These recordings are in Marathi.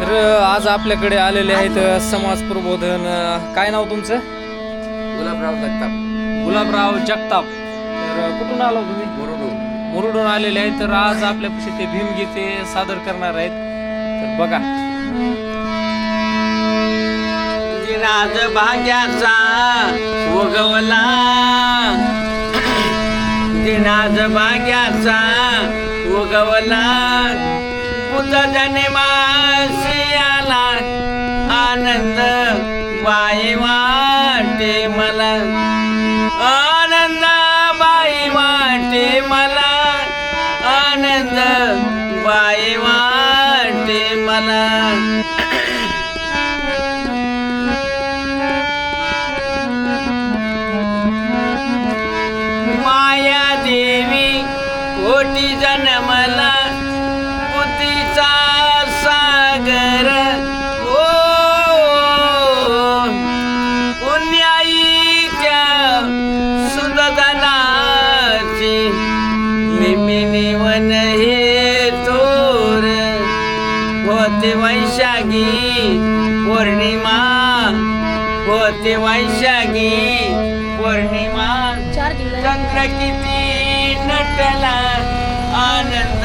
तर आज आपल्याकडे आलेले आहेत समाज प्रबोधन काय नाव तुमचं? गुलाबराव जगताप. गुलाबराव जगताप. तर कुठून आलो तुम्ही? मुरुडू मुरुडून आलेले आहेत. तर आज आपल्यापाशी ते भीमगीते सादर करणार आहेत. तर बघा. दिनाज भाग्याचा उगवला. दिनाज भाग्याचा उगवला. बुद्ध जन्मासी बाई वाटे मला माया देवी कोटी होते वैशाखी पौर्णिमा होते वैशाखी पौर्णिमा. चंद्र किती नटला आनंद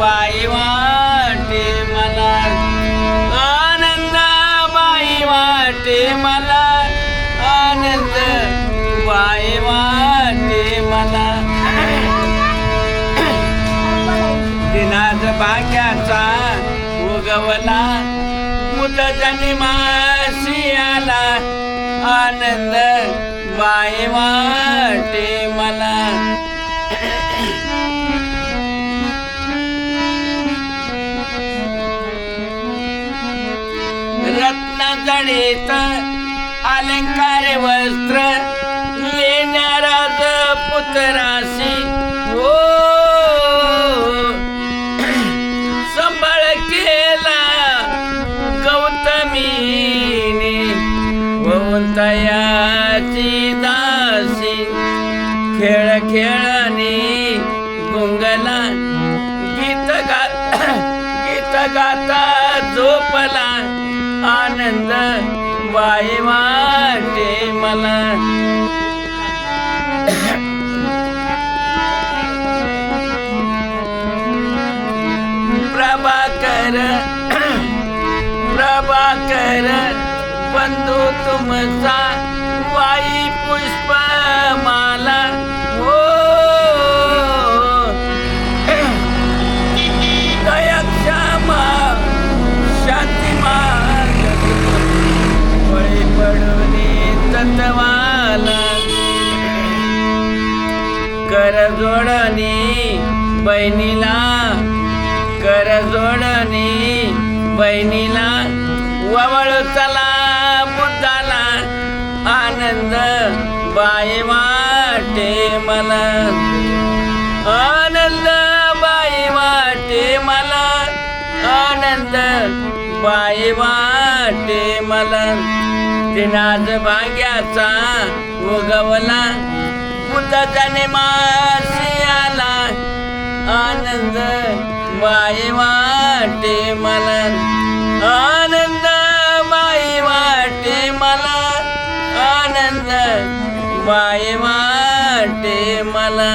बाई वाटे मला. आनंद बाई वाटे मला. आनंद बाई वाटे मला. दिनाज भाग्याचा उगवला मुद जन्मासी आला आनंद बाई वाटे मला. रत्न जडित अलंकार वस्तू दासी खेळ खेळणी गुंगला गीत गात गीत गाता झोपला आनंद बाई वाटे मला. प्रभाकर प्रभाकर बंधू तुमचा पुष्प माला. हो दयाक्षमा शांतिमा. बळी पडून तत्वाला. कर जोडणी बहिणीला. कर बहिणीला. ववळ चला. बाई वाटे मला. आनंद बाई वाटे मला. आनंद बाई वाटे मला. दिनाज भाग्याचा उगवला. बुद्धाने मासियाला आला. आनंद बाई वाटे मला. आनंद बाई वाटे मला. आनंद पाय वाटे मला.